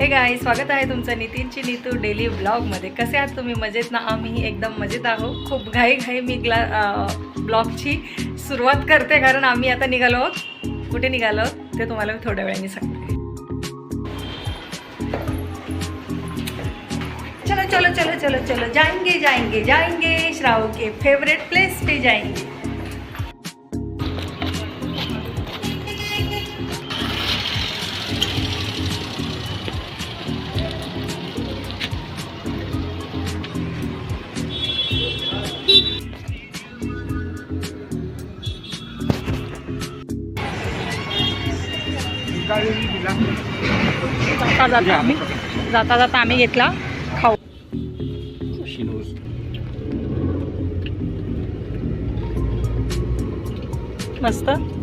हे गाय स्वागत आहे तुमचं नितीनची नीतू डेली ब्लॉगमध्ये कसे आहात तुम्ही? मजेत ना? आम्ही एकदम मजेत आहोत. खूप घाई घाई मी ग्ला ब्लॉगची सुरुवात करते कारण आम्ही आता निघालो आहोत. कुठे निघालो आहोत? ते तुम्हाला मी थोड्या वेळाने सांगते. चलो चलो चलो चलो चलो. जाएंगे जाएंगे जाएंगे. श्राव के फेवरेट प्लेस पे जाएंगे. जाता जाता आम्ही. जाता जाता आम्ही घेतला. खाऊ. मस्त.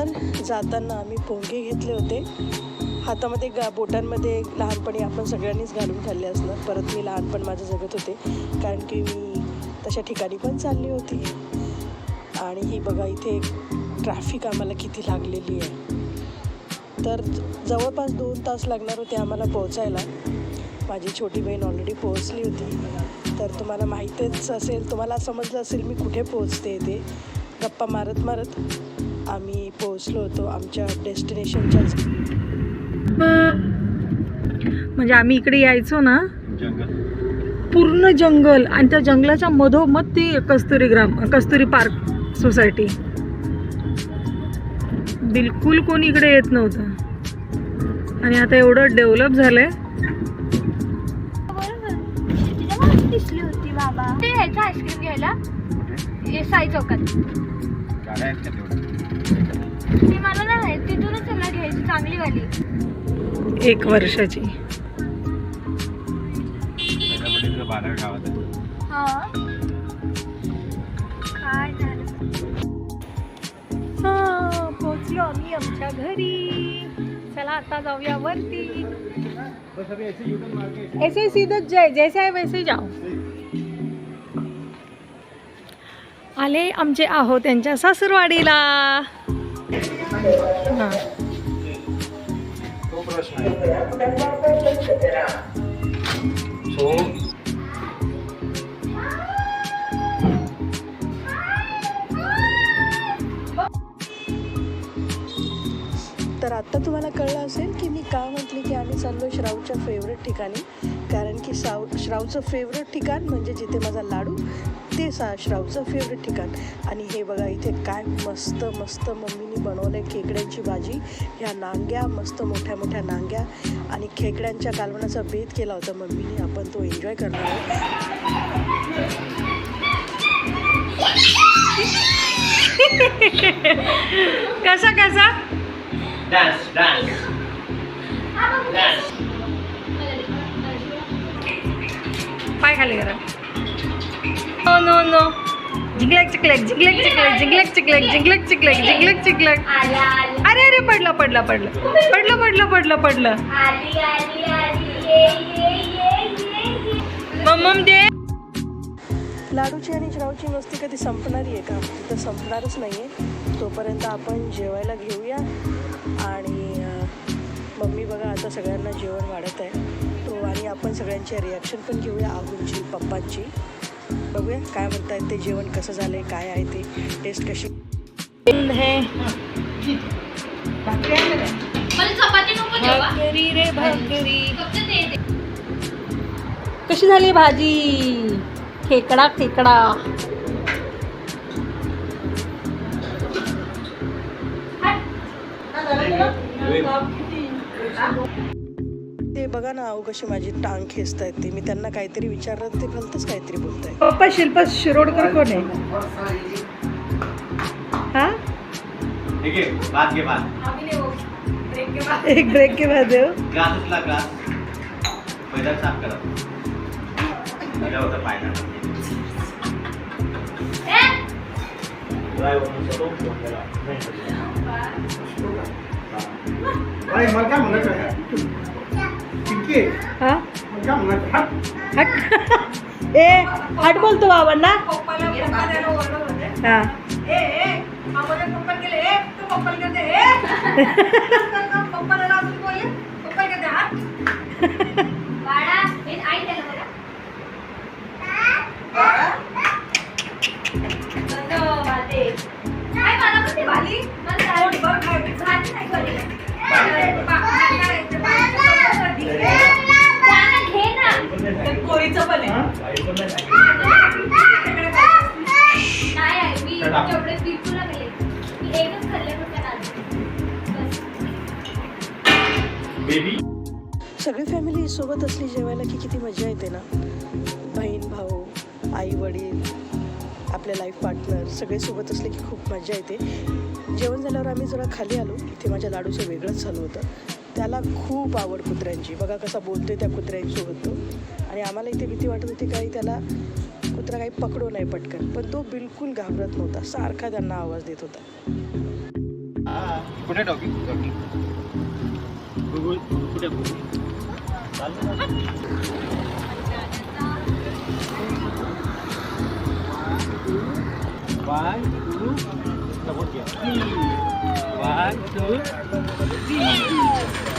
तर जाताना आम्ही पोंगे घेतले होते. हातामध्ये गा बोटांमध्ये लहानपणी आपण सगळ्यांनीच घालून खाल्ले असणार. परत मी लहानपण माझं जगत होते. कारण की मी तशा ठिकाणी पण चालली होती. आणि ही बघा इथे ट्रॅफिक आम्हाला किती लागलेली आहे. तर जवळपास दोन तास लागणार होते आम्हाला पोहोचायला. माझी छोटी बहीण ऑलरेडी पोहोचली होती. तर तुम्हाला माहीतच असेल तुम्हाला समजलं असेल मी कुठे पोहोचते ते. गप्पा मारत मारत आम्ही पोहोचलो होतो आमच्या डेस्टिनेशनच्याच म्हणजे आम्ही इकडे यायचो ना? पूर्ण जंगल आणि त्या जंगलाच्या मधोमध ती कस्तुरी ग्राम कस्तुरी पार्क सोसायटी. बिलकुल कोणी इकडे येत नव्हतं. आणि आता एवढं डेव्हलप झालंय. बरोबर दिसली होती बाबा ते ह्याचं आईस्क्रीम घ्यायला. हे साई चौकात. ती मला नाही माहीत. तिथूनच त्याला घ्यायची चांगली वाली. एक वर्षाची. हा. काय झालं? हा, पोहोचलो आम्ही आमच्या घरी. चला आता जाऊया वरती. ऐसे सीधा जय जैसे आहे वैसे जाओ. आले आमचे आहो त्यांच्या सासूरवाडीला. हा. तो प्रश्न आहे. सो तर आत्ता तुम्हाला कळलं असेल की मी का म्हटली की आम्ही चाललो श्रावच्या फेवरेट ठिकाणी. कारण की साव श्रावचं फेवरेट ठिकाण म्हणजे जिथे माझा लाडू ते श्रावचं फेवरेट ठिकाण. आणि हे बघा इथे काय मस्त मस्त मम्मीनी बनवलं खेकड्यांची भाजी. ह्या नांग्या मस्त मोठ्या मोठ्या नांग्या. आणि खेकड्यांच्या कालवणाचा बेत केला होता मम्मीने. आपण तो एन्जॉय करणार आहोत. कसा कसा? डान्स डान्स डान्स पाय खाली करा. नो नो नो जिंगलेक चिकलेक जिंगलेक चिकलेक जिंगलेक चिकलेक जिंगलेक चिकलेक जिंगलेक चिकलेक अरे अरे पडलं पडलं पडलं. पडलं पडलं पडलं पडलं. मम्म मम्मम दे. लाडूची आणि श्रावची मस्ती कधी संपणारी आहे का? तर संपणारच नाही आहे तोपर्यंत आपण जेवायला घेऊया. आणि मम्मी बघा आता सगळ्यांना जेवण वाढत आहे. तो आणि आपण सगळ्यांचे रिॲक्शन पण घेऊया आहुंची पप्पांची. बघूया काय म्हणतायत ते जेवण कसं झालं आहे काय आहे ते टेस्ट कशी? है भाकरी रे भाकरी. कशी झाली भाजी? खेकडा खेकडा. ते बघा ना अहो कशी माझी टांग खेचत आहेत ते. मी त्यांना काहीतरी विचारलं तर ते भलतंच काहीतरी बोलत आहे पप्पा शिल्पा शिरोडकर कोण आहे? हा? ठीक एक ब्रेक के बाद हो उचला मैदान साफ करा. होतं अरे मला काय म्हणायचं आहे? पिंकी हा? हट ए हट बोलतो बाबांना. हा. सगळे सोबत असले की खूप मजा येते. जेवण झाल्यावर आम्ही जरा खाली आलो. इथे माझ्या लाडूचं वेगळंच झालं होतं. त्याला खूप आवड कुत्र्यांची. बघा कसा बोलतोय त्या कुत्र्यांसोबत तो. आणि आम्हाला इथे भीती वाटत होती काही त्याला कुत्रा काही पकडू नाही पटकन. पण तो बिलकुल घाबरत नव्हता. सारखा त्यांना आवाज देत होता. कुठे कुठे One, two, support here. Three. One, two, three.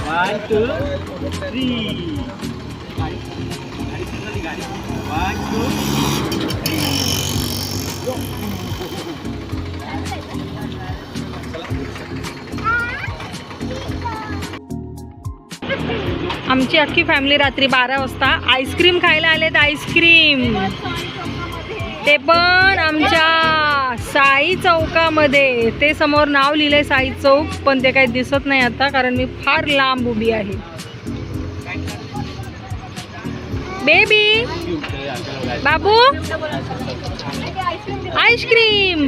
One, two, three. One, two, आमची अख्खी फॅमिली रात्री बारा वाजता आईस्क्रीम खायला आलेत आईस्क्रीम ते पण आमच्या साई चौकामध्ये. ते समोर नाव लिहिलंय साई चौक पण ते काही दिसत नाही आता कारण मी फार लांब उभी आहे. बेबी! बाबू आईस्क्रीम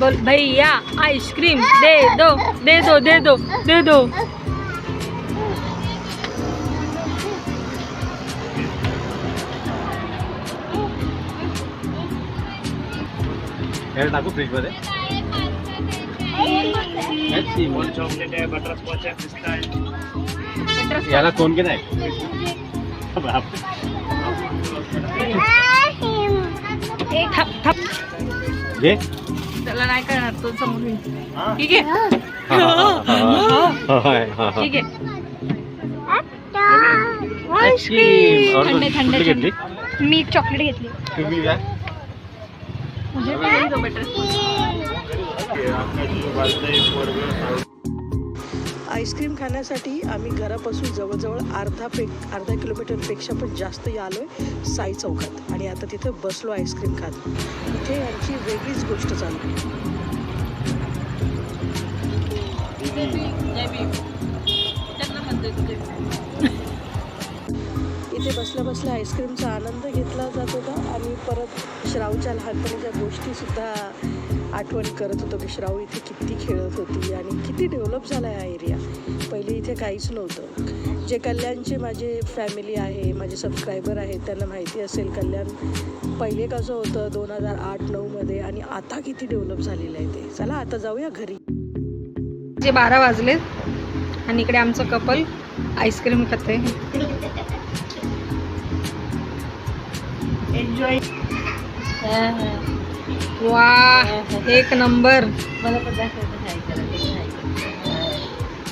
बोल भैया आइसक्रीम दे दो दे दो दे दो दे दो। हे टाकू फ्रीजमध्ये? चॉकलेट आहे बटर स्कॉच आहे पिस्ता आहे याला कोण की नाही थप थप. घे. त्याला नाही करणार तो समोर. ठीक आहे? ठीक आहे. थंडे, थंडे, मी एक चॉकलेट घेतली. काय? आईस्क्रीम खाण्यासाठी आम्ही घरापासून जवळजवळ अर्धा पे अर्धा किलोमीटरपेक्षा पण जास्त आलो आहे साई चौकात. आणि आता तिथे बसलो आईस्क्रीम खात. इथे यांची वेगळीच गोष्ट चालू आहे. इथे बसल्या बसल्या आईस्क्रीमचा आनंद घेतला जात होता आणि परत श्रावच्या लहानपणीच्या गोष्टीसुद्धा आठवण करत होतो की श्राव इथे किती खेळत होती आणि किती डेव्हलप झाला आहे हा एरिया पहिले इथे काहीच नव्हतं. जे कल्याणचे माझे फॅमिली आहे माझे सबस्क्रायबर आहेत त्यांना माहिती असेल कल्याण पहिले कसं होतं दोन हजार आठ नऊमध्ये आणि आता किती डेव्हलप झालेलं आहे ते. चला आता जाऊया घरी. जे बारा वाजलेत आणि इकडे आमचं कपल आईस्क्रीम खाते एन्जॉय वा एक नंबर.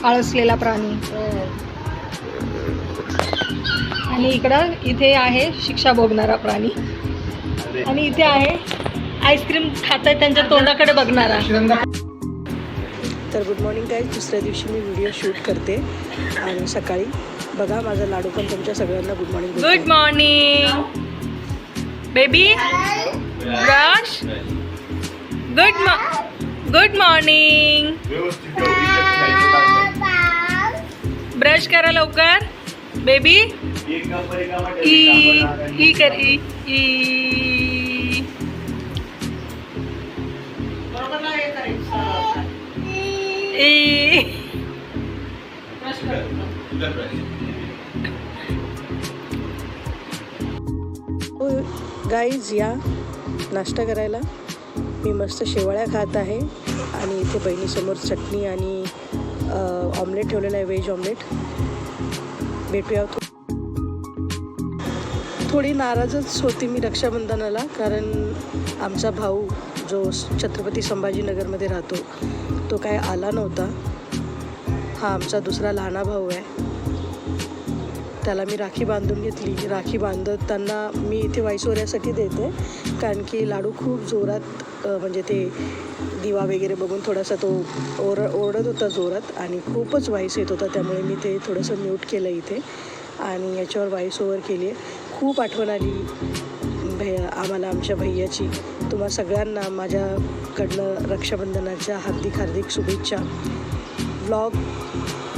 आळसलेला प्राणी. आणि इकडं इथे आहे शिक्षा भोगणारा प्राणी. आणि इथे आहे आईस्क्रीम खात त्यांच्या तोंडाकडे बघणारा. तर गुड मॉर्निंग काय दुसऱ्या दिवशी मी व्हिडिओ शूट करते. आणि सकाळी बघा माझा लाडू पण तुमच्या सगळ्यांना good morning good morning baby brush good good morning brush करा लवकर. बेबी ई ई कर ई गाईज या नाश्ता करायला. मी मस्त शेवाळ्या खात आहे. आणि इथे बहिणीसमोर चटणी आणि ऑमलेट ठेवलेलं आहे व्हेज ऑमलेट भेटूया थो- थोडी नाराजच होती मी रक्षाबंधनाला कारण आमचा भाऊ जो छत्रपती संभाजीनगरमध्ये राहतो तो काय आला नव्हता. हा आमचा दुसरा लहाना भाऊ आहे. त्याला मी राखी बांधून घेतली. राखी बांधताना मी इथे वाईसोऱ्यासाठी देते. कारण की लाडू खूप जोरात म्हणजे ते दिवा वगैरे बघून थोडासा तो ओर ओरडत होता जोरात आणि खूपच वाईस येत होता. त्यामुळे मी ते थोडंसं म्यूट केलं इथे. आणि याच्यावर वाईस ओवर केली आहे. खूप आठवण आली भैया आम्हाला आमच्या भैयाची. तुम्हा सगळ्यांना माझ्याकडनं रक्षाबंधनाच्या हार्दिक हार्दिक शुभेच्छा. व्लॉग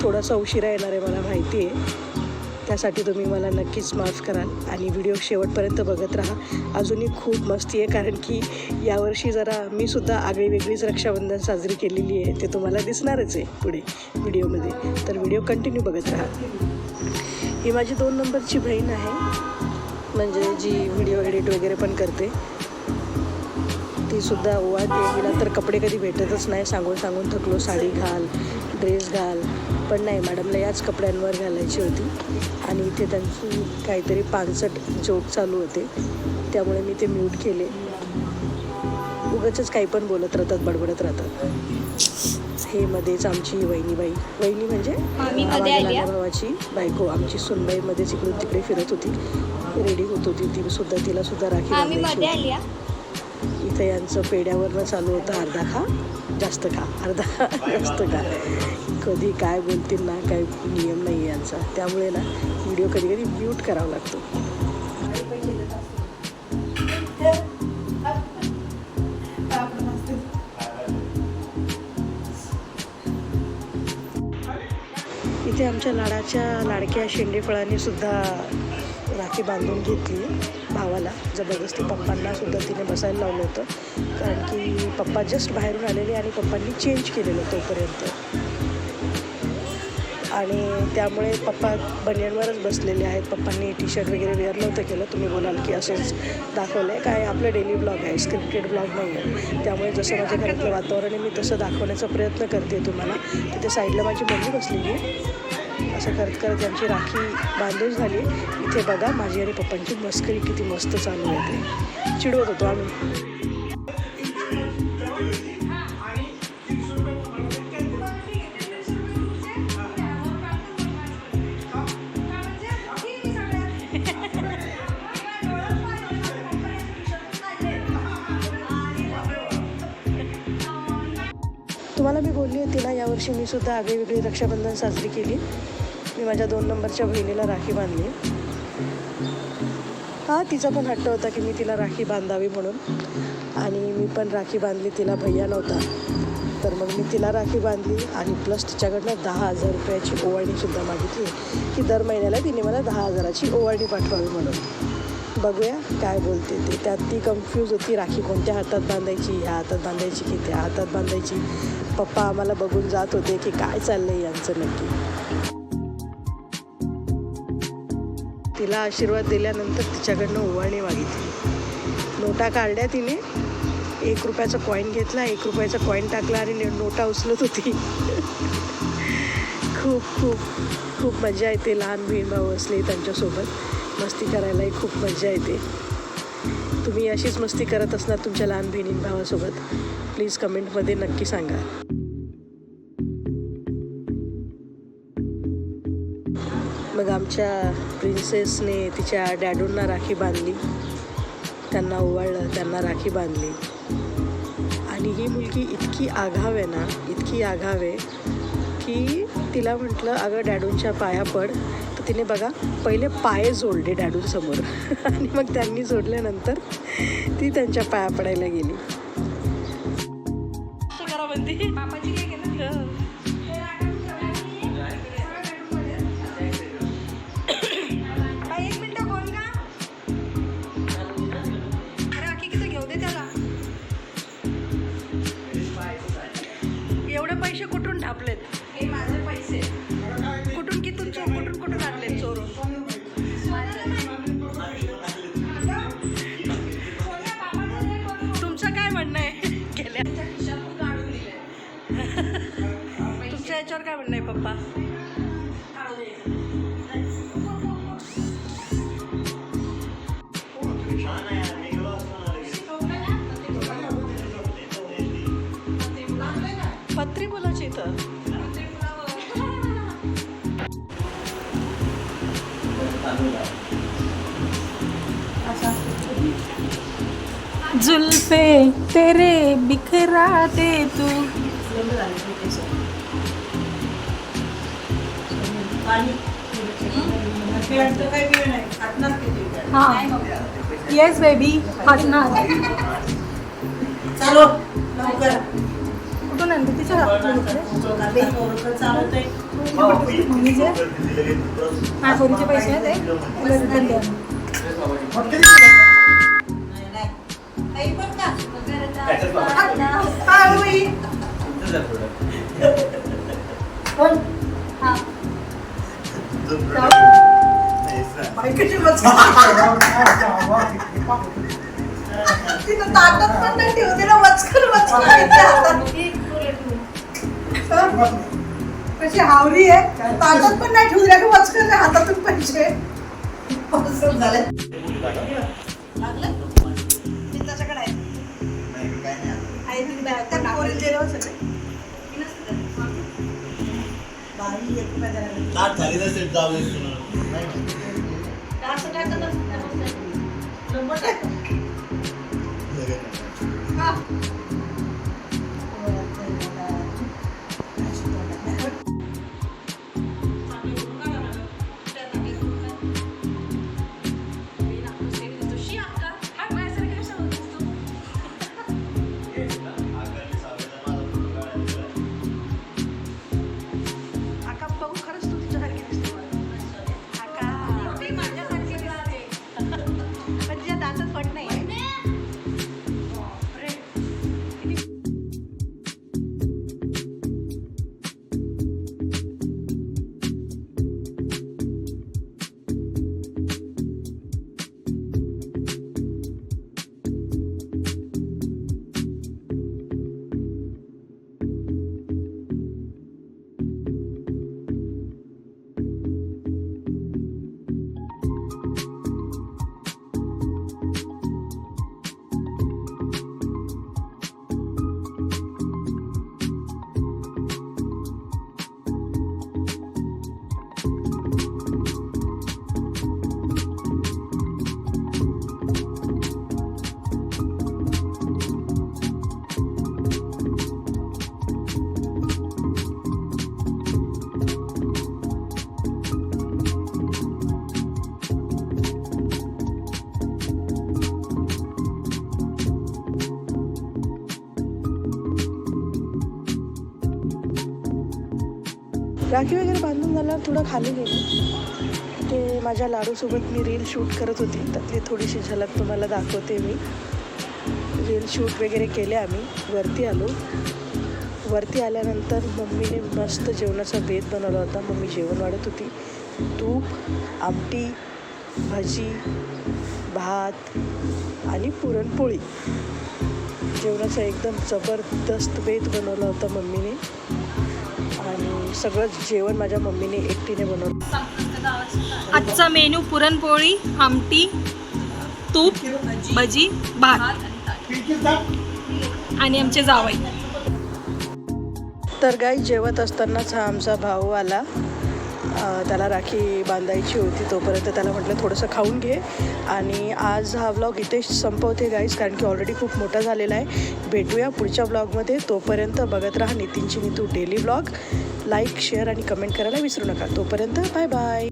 थोडासा उशिरा येणार आहे मला माहिती आहे. त्यासाठी तुम्ही मला नक्कीच माफ कराल आणि व्हिडिओ शेवटपर्यंत बघत राहा. अजूनही खूप मस्ती आहे कारण की यावर्षी जरा मी सुद्धा आगळी वेगळीच रक्षाबंधन साजरी केलेली आहे. ते तुम्हाला दिसणारच आहे पुढे व्हिडिओमध्ये. तर व्हिडिओ कंटिन्यू बघत राहा. ही माझी दोन नंबरची बहीण आहे. म्हणजे जी व्हिडिओ एडिट वगैरे पण करते. तीसुद्धा ओवा ओवाळते. तिला तर कपडे कधी भेटतच नाही. सांगून सांगून थकलो. साडी घाल ड्रेस घाल. पण नाही मॅडमला याच कपड्यांवर घालायची होती. आणि इथे त्यांची काहीतरी पानसट जोक चालू होते. त्यामुळे मी ते म्यूट केले. उगाचच काही पण बोलत राहतात बडबडत राहतात. हे मध्येच आमची वहिनीबाई. वहिनी म्हणजे. भावाची बायको. आमची सुनबाईमध्येच इकडून तिकडे फिरत होती. रेडी होत होती. ती सुद्धा तिला सुद्धा राखी. इथं यांचं पेड्यावरनं चालू होतं अर्धा खा जास्त खा अर्धा खा जास्त खा. कधी काय बोलतील ना काय नियम नाही आहे यांचा. त्यामुळे ना व्हिडिओ कधी कधी म्यूट करावा लागतो. इथे आमच्या लाडाच्या लाडक्या शेंडेफळाने सुद्धा राखी बांधून घेतली भावाला जबरदस्ती पप्पांना सुद्धा तिने बसायला लावलं होतं. कारण की पप्पा जस्ट बाहेरून आलेले आणि पप्पांनी चेंज केलेलं तोपर्यंत. आणि त्यामुळे पप्पा बनियनवरच बसलेले आहेत. पप्पांनी टी शर्ट वगैरे वेअर नव्हतं केलं. तुम्ही बोलाल की असंच दाखवलं आहे काय आपलं डेली ब्लॉग आहे. स्क्रिप्टेड ब्लॉग नाही आहे त्यामुळे जसं माझ्या घरातलं वातावरण आहे मी तसं दाखवण्याचा प्रयत्न करते तुम्हाला. तिथे साईडला माझी मम्मी बसलेली आहे. असं करत करत त्यांची राखी बांधून झाली इथे बघा माझी आणि पप्पांची मस्करी किती मस्त चालू आहे ते. चिडवत होतो आम्ही. बोलली होती ना यावर्षी मी सुद्धा आगळीवेगळी रक्षाबंधन साजरी केली. मी माझ्या दोन नंबरच्या बहिणीला राखी बांधली. हा तिचा पण हट्ट होता की मी तिला राखी बांधावी म्हणून. आणि मी पण राखी बांधली तिला भैया नव्हता. तर मग मी तिला राखी बांधली आणि प्लस तिच्याकडनं दहा हजार रुपयाची ओवाळणीसुद्धा मागितली की दर महिन्याला तिने मला दहा हजाराची ओवाळणी पाठवावी म्हणून. बघूया काय बोलते ते. त्यात ती कन्फ्यूज होती राखी कोणत्या हातात बांधायची ह्या हातात बांधायची की त्या हातात बांधायची. पप्पा आम्हाला बघून जात होते की काय चाललंय यांचं नक्की. तिला आशीर्वाद दिल्यानंतर तिच्याकडनं ओवाळणी मागितली. नोटा काढल्या तिने. एक रुपयाचा कॉईन घेतला एक रुपयाचा कॉईन टाकला आणि नोटा उचलत होती. खूप खूप. खूप मजा येते लहान बहीण भाऊ असले त्यांच्यासोबत. मस्ती करायलाही खूप मजा येते. तुम्ही अशीच मस्ती करत असणार तुमच्या लहान बहिणीन भावासोबत. प्लीज कमेंटमध्ये नक्की सांगा. मग आमच्या प्रिन्सेसने तिच्या डॅडूंना राखी बांधली. त्यांना ओवाळलं त्यांना राखी बांधली. आणि ही मुलगी इतकी आघाव आहे ना इतकी आघाव आहे. की तिला म्हटलं अगं डॅडूंच्या पाया पड. तर तिने बघा पहिले पाय जोडले डॅडूंसमोर. आणि मग त्यांनी जोडल्यानंतर ती त्यांच्या पाया पडायला गेली. जुल्फे तेरे बिखरा दे तू। हा। येस बेबी हसणार कुठून आणते तिच्या हा पोरीचे पैसे आहेत ते. तिला return द्या. तुमचं जर थोडं. कशी हावरी आहे ताटात पण नाही ठेवू द्या वचकन हातातून पैसे झाले लागलं आहे ती बॅग. त्या पोरीला दिलं राखी वगैरे बांधून झाल्यावर थोडं खाली गेलो. ते माझ्या लाडूसोबत मी रील शूट करत होती. त्यातली थोडीशी झलक तुम्हाला दाखवते मी. रील शूट वगैरे केले आम्ही. वरती आलो. वरती आल्यानंतर मम्मीने मस्त जेवणाचा बेत बनवला होता. मम्मी जेवण वाढत होती. तूप आमटी भाजी भात आणि पुरणपोळी. जेवणाचा एकदम जबरदस्त बेत बनवला होता मम्मीने. सगळं जेवण माझ्या मम्मीने एकटीने बनवलं. आजचा मेनू पुरणपोळी आमटी तूप भजी भात. आणि आमचे जावई. तर गाई जेवत असतानाच हा आमचा भाऊ आला. त्याला राखी बांधायची होती तोपर्यंत त्याला म्हटलं थोडंसं खाऊन घे. आणि आज हा व्लॉग इथेच संपवते गाईज कारण की ऑलरेडी खूप मोठा झालेला आहे. भेटूया पुढच्या व्लॉगमध्ये तोपर्यंत बघत राहा नितीनची Nitu daily blog like share आणि कमेंट करायला विसरू नका. तोपर्यंत बाय बाय